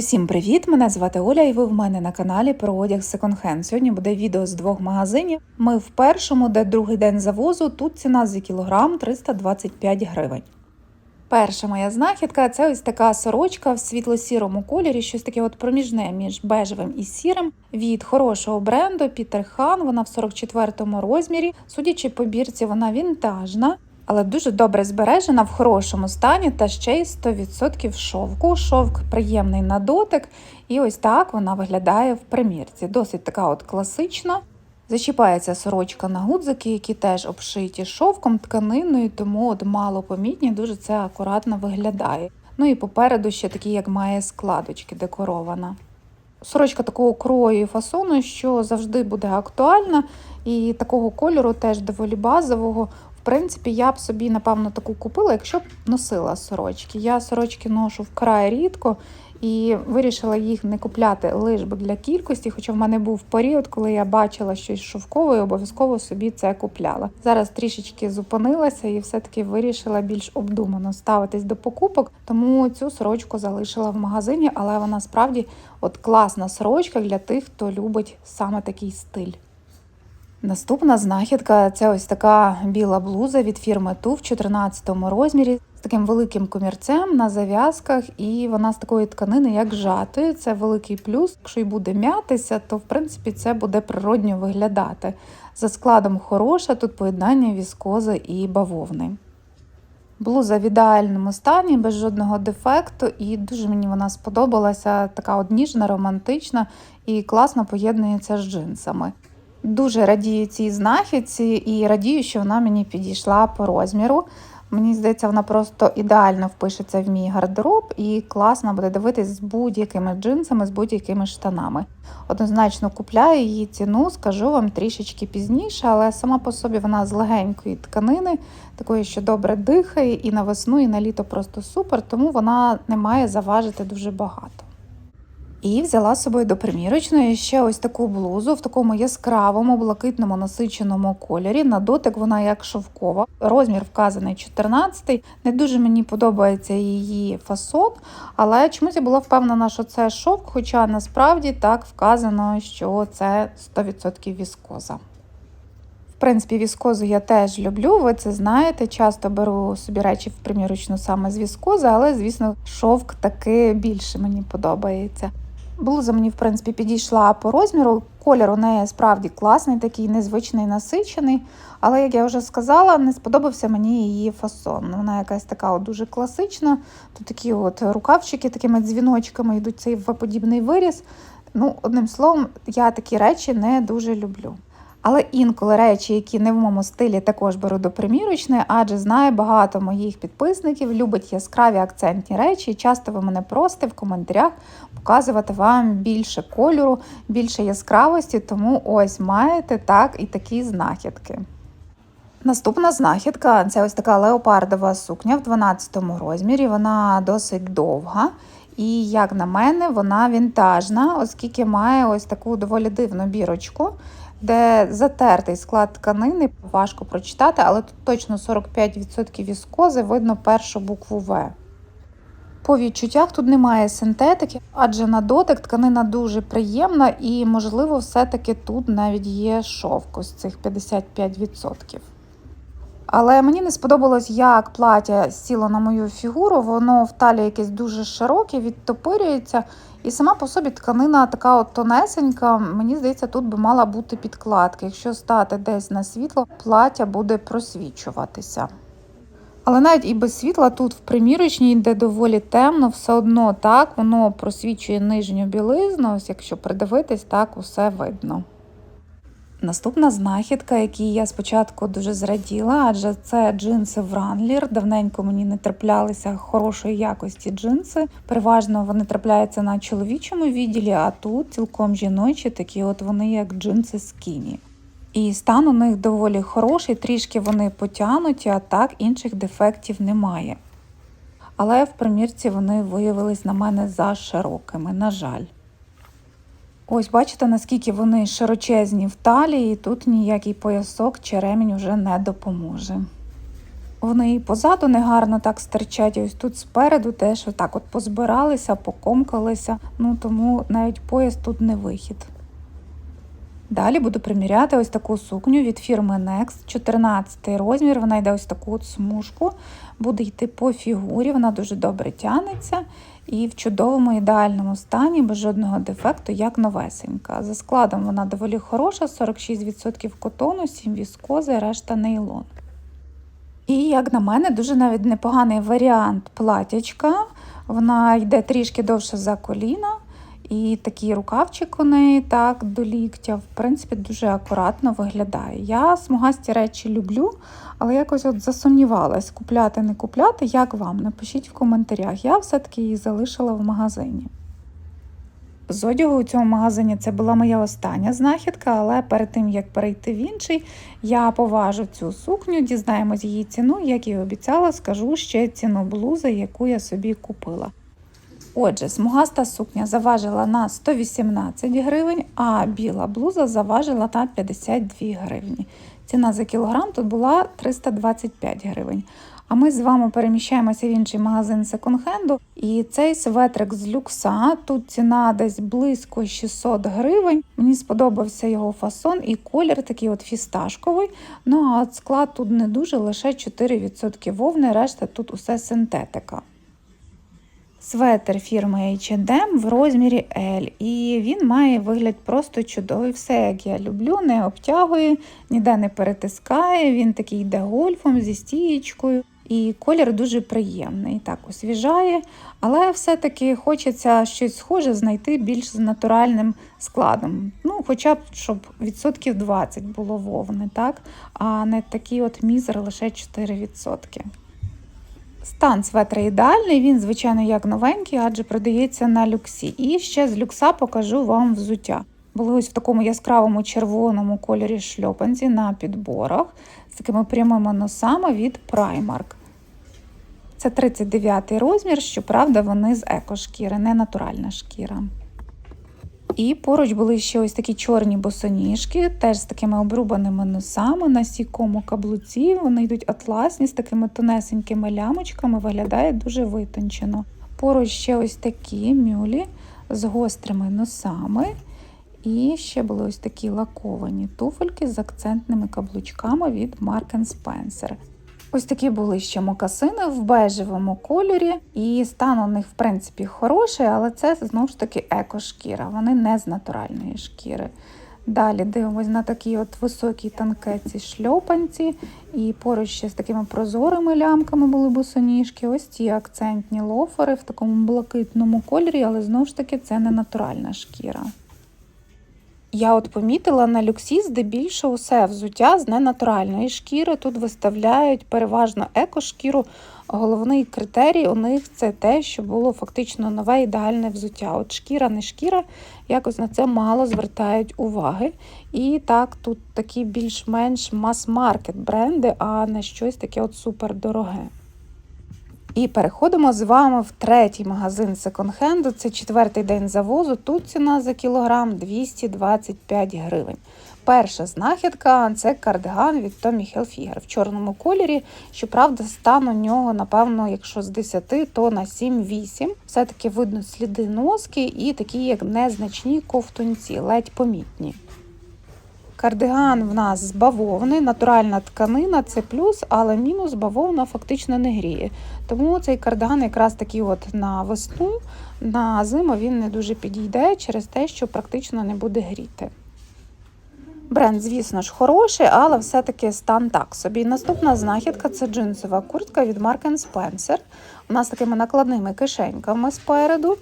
Усім привіт! Мене звати Оля, і ви в мене на каналі про одяг секонд-хенд. Сьогодні буде відео з двох магазинів. Ми в першому, де другий день завозу. Тут ціна за кілограм 325 гривень. Перша моя знахідка це ось така сорочка в світло-сірому кольорі, щось таке от проміжне між бежевим і сірим від хорошого бренду Peter Хан. Вона в 44-му розмірі. Судячи по бірці, вона вінтажна. Але дуже добре збережена в хорошому стані та ще й 100% шовку. Шовк приємний на дотик, і ось так вона виглядає в примірці. Досить така от класична. Зачіпається сорочка на гудзики, які теж обшиті шовком, тканиною, тому от мало помітні, дуже це акуратно виглядає. Ну і попереду ще такі, як має складочки, декорована. Сорочка такого крою і фасону, що завжди буде актуальна, і такого кольору теж доволі базового. В принципі, я б собі, напевно, таку купила, якщо б носила сорочки. Я сорочки ношу вкрай рідко і вирішила їх не купляти лише для кількості, хоча в мене був період, коли я бачила щось шовкове обов'язково собі це купляла. Зараз трішечки зупинилася і все-таки вирішила більш обдумано ставитись до покупок, тому цю сорочку залишила в магазині, але вона справді от класна сорочка для тих, хто любить саме такий стиль. Наступна знахідка це ось така біла блуза від фірми Ту в 14 розмірі з таким великим комірцем на зав'язках, і вона з такої тканини, як жатої. Це великий плюс. Якщо й буде м'ятися, то в принципі це буде природньо виглядати. За складом хороша, тут поєднання віскози і бавовни. Блуза в ідеальному стані, без жодного дефекту, і дуже мені вона сподобалася. Така от ніжна, романтична і класно поєднується з джинсами. Дуже радію цій знахідці і радію, що вона мені підійшла по розміру. Мені здається, вона просто ідеально впишеться в мій гардероб і класно буде дивитись з будь-якими джинсами, з будь-якими штанами. Однозначно купляю її ціну, скажу вам трішечки пізніше, але сама по собі вона з легенької тканини, такої, що добре дихає, і на весну, і на літо просто супер, тому вона не має заважити дуже багато. І взяла з собою до примірочної ще ось таку блузу в такому яскравому, блакитному насиченому кольорі. На дотик вона як шовкова. Розмір вказаний 14 Не дуже мені подобається її фасон, але чомусь я була впевнена, що це шовк, хоча насправді так вказано, що це 100% віскоза. В принципі, віскозу я теж люблю, ви це знаєте. Часто беру собі речі в примірочну саме з віскози, але, звісно, шовк таки більше мені подобається. Блуза мені, в принципі, підійшла по розміру. Колір у неї справді класний, такий незвичний, насичений. Але, як я вже сказала, не сподобався мені її фасон. Вона якась така от дуже класична. Тут такі от рукавчики такими дзвіночками йдуть цей В-подібний виріс. Ну, одним словом, я такі речі не дуже люблю. Але інколи речі, які не в моєму стилі, також беру до примірочної, адже знаю багато моїх підписників, любить яскраві акцентні речі. І часто ви мене просите в коментарях показувати вам більше кольору, більше яскравості, тому ось маєте так і такі знахідки. Наступна знахідка це ось така леопардова сукня в 12 розмірі. Вона досить довга. І, як на мене, вона вінтажна, оскільки має ось таку доволі дивну бірочку де затертий склад тканини, важко прочитати, але тут точно 45% віскози, видно першу букву В. По відчуттях тут немає синтетики, адже на дотик тканина дуже приємна і, можливо, все-таки тут навіть є шовк ось цих 55%. Але мені не сподобалось, як плаття сіло на мою фігуру, воно в талії якесь дуже широке, відтопирюється. І сама по собі тканина така от тонесенька. Мені здається, тут би мала бути підкладка. Якщо стати десь на світло, плаття буде просвічуватися. Але навіть і без світла тут в примірочній, де доволі темно, все одно так воно просвічує нижню білизну. Ось якщо придивитись, так усе видно. Наступна знахідка, якій я спочатку дуже зраділа, адже це джинси Вранлір. Давненько мені не траплялися хорошої якості джинси. Переважно вони трапляються на чоловічому відділі, а тут цілком жіночі, такі от вони, як джинси скіні. І стан у них доволі хороший, трішки вони потягнуті, а так інших дефектів немає. Але в примірці вони виявились на мене за широкими, на жаль. Ось бачите, наскільки вони широчезні в талії, тут ніякий поясок чи ремінь вже не допоможе. Вони і позаду негарно так стирчать, ось тут спереду теж отак от позбиралися, покомкалися, ну тому навіть пояс тут не вихід. Далі буду приміряти ось таку сукню від фірми Next, 14 розмір. Вона йде ось таку от смужку, буде йти по фігурі, вона дуже добре тягнеться і в чудовому ідеальному стані, без жодного дефекту, як новесенька. За складом вона доволі хороша, 46% котону, 7 віскози, решта нейлон. І, як на мене, дуже навіть непоганий варіант платячка. Вона йде трішки довше за коліна. І такий рукавчик у неї так до ліктя, в принципі, дуже акуратно виглядає. Я смугасті речі люблю, але якось от засумнівалась, купляти, не купляти. Як вам? Напишіть в коментарях. Я все-таки її залишила в магазині. З одягу у цьому магазині це була моя остання знахідка, але перед тим як перейти в інший, я поважу цю сукню, дізнаємось її ціну, як і обіцяла, скажу ще ціну блузи, яку я собі купила. Отже, смугаста сукня заважила на 118 гривень, а біла блуза заважила на 52 гривні. Ціна за кілограм тут була 325 гривень. А ми з вами переміщаємося в інший магазин секонд-хенду. І цей светрик з люкса. Тут ціна десь близько 600 гривень. Мені сподобався його фасон і колір такий от фісташковий. Ну а склад тут не дуже, лише 4% вовни, решта тут усе синтетика. Светер фірми H&M в розмірі L. І він має вигляд просто чудовий. Все, як я люблю, не обтягує, ніде не перетискає. Він такий йде гольфом зі стієчкою. І колір дуже приємний, так освіжає, але все-таки хочеться щось схоже знайти більш з натуральним складом. Ну, Хоча б щоб відсотків 20 було вовни, так? а не такий от мізер лише 4%. Стан светра ідеальний, він, звичайно, як новенький, адже продається на люксі. І ще з люкса покажу вам взуття. Були ось в такому яскравому червоному кольорі шльопанці на підборах з такими прямими носами від Primark. Це 39 розмір, щоправда, вони з екошкіри, не натуральна шкіра. І поруч були ще ось такі чорні босоніжки, теж з такими обрубаними носами на сікому каблуці. Вони йдуть атласні з такими тонесенькими лямочками, виглядає дуже витончено. Поруч ще ось такі мюлі з гострими носами. І ще були ось такі лаковані туфельки з акцентними каблучками від Mark Spencer. Ось такі були ще мокасини в бежевому кольорі, і стан у них, в принципі, хороший, але це знову ж таки екошкіра, вони не з натуральної шкіри. Далі дивимось на такі от високі танкеці шльопанці, і поруч ще з такими прозорими лямками були босоніжки. Ось ці акцентні лофери в такому блакитному кольорі, але знову ж таки це не натуральна шкіра. Я от помітила на люксі здебільшого усе взуття з ненатуральної шкіри. Тут виставляють переважно екошкіру. Головний критерій у них це те, що було фактично нове ідеальне взуття. От шкіра, не шкіра, якось на це мало звертають уваги. І так, тут такі більш-менш мас-маркет бренди, а не щось таке от супердороге. І переходимо з вами в третій магазин секонд-хенду. Це четвертий день завозу. Тут ціна за кілограм 225 гривень. Перша знахідка це кардиган від Tommy Hilfiger в чорному кольорі. Щоправда, стан у нього, напевно, якщо з 10, то на 7-8. Все-таки видно сліди носки і такі, як незначні ковтунці, ледь помітні. Кардиган в нас з бавовни, натуральна тканина це плюс, але мінус бавовна фактично не гріє. Тому цей кардиган якраз такий от на весну, на зиму він не дуже підійде через те, що практично не буде гріти. Бренд, звісно ж, хороший, але все-таки стан так собі. Наступна знахідка це джинсова куртка від Mark Spencer. У нас такими накладними кишеньками спереду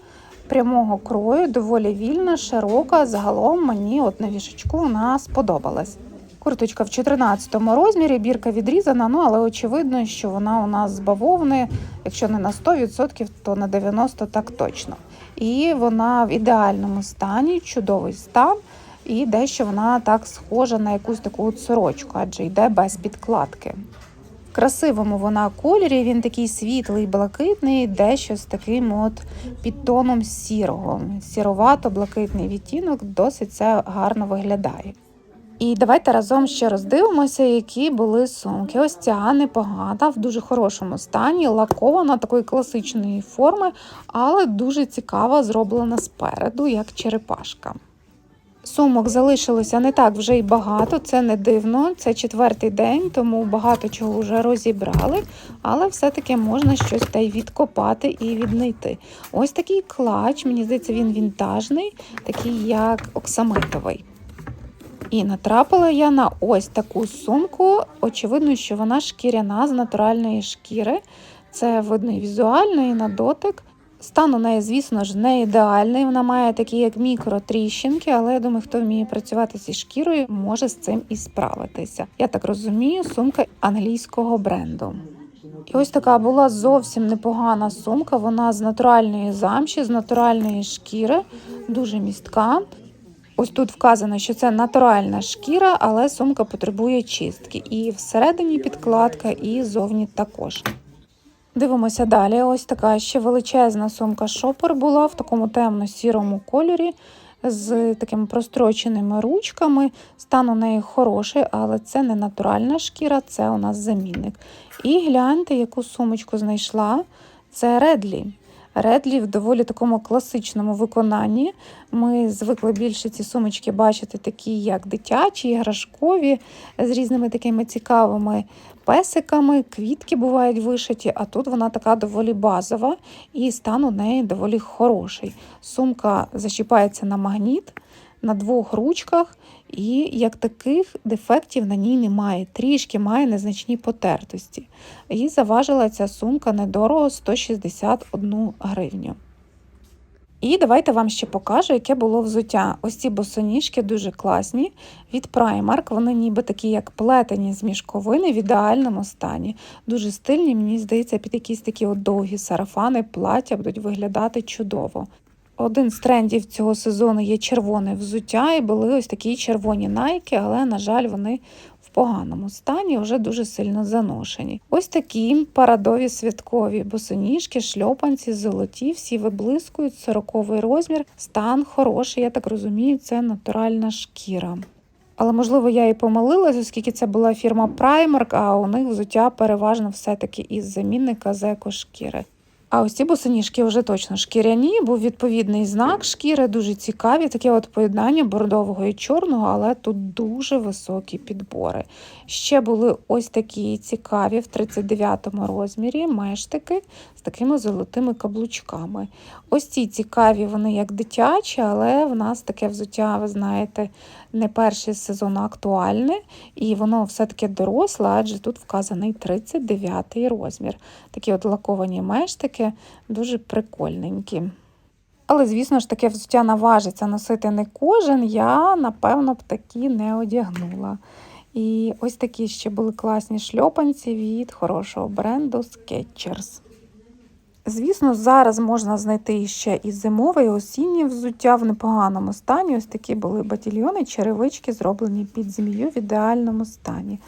прямого крою, доволі вільна, широка. Загалом мені от на вішечку вона сподобалась. Курточка в 14 розмірі, бірка відрізана, ну але очевидно, що вона у нас з бавовни, якщо не на 100%, то на 90% так точно. І вона в ідеальному стані, чудовий стан, і дещо вона так схожа на якусь таку от сорочку, адже йде без підкладки красивому вона кольорі, він такий світлий, блакитний, дещо з таким от підтоном сірого. Сіровато-блакитний відтінок, досить це гарно виглядає. І давайте разом ще роздивимося, які були сумки. Ось ця непогана, в дуже хорошому стані, лакована такої класичної форми, але дуже цікава, зроблена спереду, як черепашка. Сумок залишилося не так вже й багато, це не дивно. Це четвертий день, тому багато чого вже розібрали, але все-таки можна щось та й відкопати і віднайти. Ось такий клач, мені здається, він вінтажний, такий як оксамитовий. І натрапила я на ось таку сумку. Очевидно, що вона шкіряна з натуральної шкіри. Це видно і візуально, і на дотик. Стан у неї, звісно ж, не ідеальний. Вона має такі як мікротріщинки, але я думаю, хто вміє працювати зі шкірою, може з цим і справитися. Я так розумію, сумка англійського бренду. І ось така була зовсім непогана сумка. Вона з натуральної замші, з натуральної шкіри, дуже містка. Ось тут вказано, що це натуральна шкіра, але сумка потребує чистки. І всередині підкладка, і зовні також. Дивимося далі. Ось така ще величезна сумка шопер була в такому темно-сірому кольорі з такими простроченими ручками. Стан у неї хороший, але це не натуральна шкіра, це у нас замінник. І гляньте, яку сумочку знайшла. Це Редлі. Редлі в доволі такому класичному виконанні. Ми звикли більше ці сумочки бачити, такі як дитячі, іграшкові, з різними такими цікавими песиками, квітки бувають вишиті, а тут вона така доволі базова і стан у неї доволі хороший. Сумка зачіпається на магніт на двох ручках, і як таких дефектів на ній немає. Трішки має незначні потертості. І заважила ця сумка недорого 161 гривню. І давайте вам ще покажу, яке було взуття. Ось ці босоніжки дуже класні. Від Primark, вони ніби такі, як плетені з мішковини в ідеальному стані. Дуже стильні, мені здається, під якісь такі от довгі сарафани, плаття будуть виглядати чудово. Один з трендів цього сезону є червоне взуття, і були ось такі червоні найки, але, на жаль, вони в поганому стані, вже дуже сильно заношені. Ось такі парадові святкові босоніжки, шльопанці, золоті, всі виблискують, 40 розмір, стан хороший, я так розумію, це натуральна шкіра. Але, можливо, я і помилилась, оскільки це була фірма Primark, а у них взуття переважно все-таки із замінника з екошкіри. А ось ці босоніжки вже точно шкіряні, був відповідний знак шкіри, дуже цікаві. Таке от поєднання бордового і чорного, але тут дуже високі підбори. Ще були ось такі цікаві в 39-му розмірі мештики з такими золотими каблучками. Ось ці цікаві, вони як дитячі, але в нас таке взуття, ви знаєте, не перший сезон актуальне, і воно все-таки доросле, адже тут вказаний 39-й розмір. Такі от лаковані мештики, дуже прикольненькі. Але, звісно ж, таке взуття наважиться носити не кожен, я, напевно, б такі не одягнула. І ось такі ще були класні шльопанці від хорошого бренду Skechers. Звісно, зараз можна знайти ще і зимове, і осіннє взуття в непоганому стані. Ось такі були батільйони, черевички, зроблені під змію в ідеальному стані.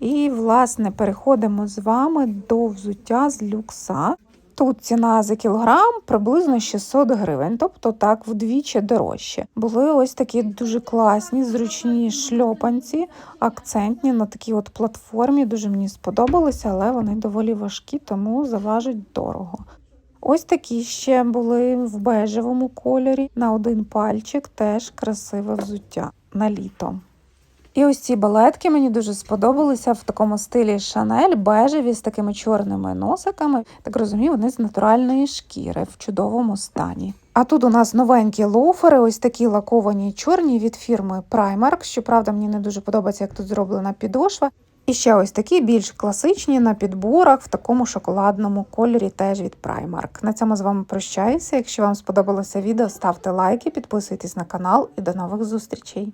І, власне, переходимо з вами до взуття з люкса. Тут ціна за кілограм приблизно 600 гривень, тобто так вдвічі дорожче. Були ось такі дуже класні, зручні шльопанці, акцентні на такій от платформі. Дуже мені сподобалися, але вони доволі важкі, тому заважать дорого. Ось такі ще були в бежевому кольорі на один пальчик, теж красиве взуття на літо. І ось ці балетки мені дуже сподобалися в такому стилі Шанель, бежеві з такими чорними носиками. Так розумію, вони з натуральної шкіри в чудовому стані. А тут у нас новенькі лофери, ось такі лаковані чорні від фірми Primark. Щоправда, мені не дуже подобається, як тут зроблена підошва. І ще ось такі більш класичні на підборах в такому шоколадному кольорі, теж від Primark. На цьому з вами прощаюся. Якщо вам сподобалося відео, ставте лайки, підписуйтесь на канал і до нових зустрічей.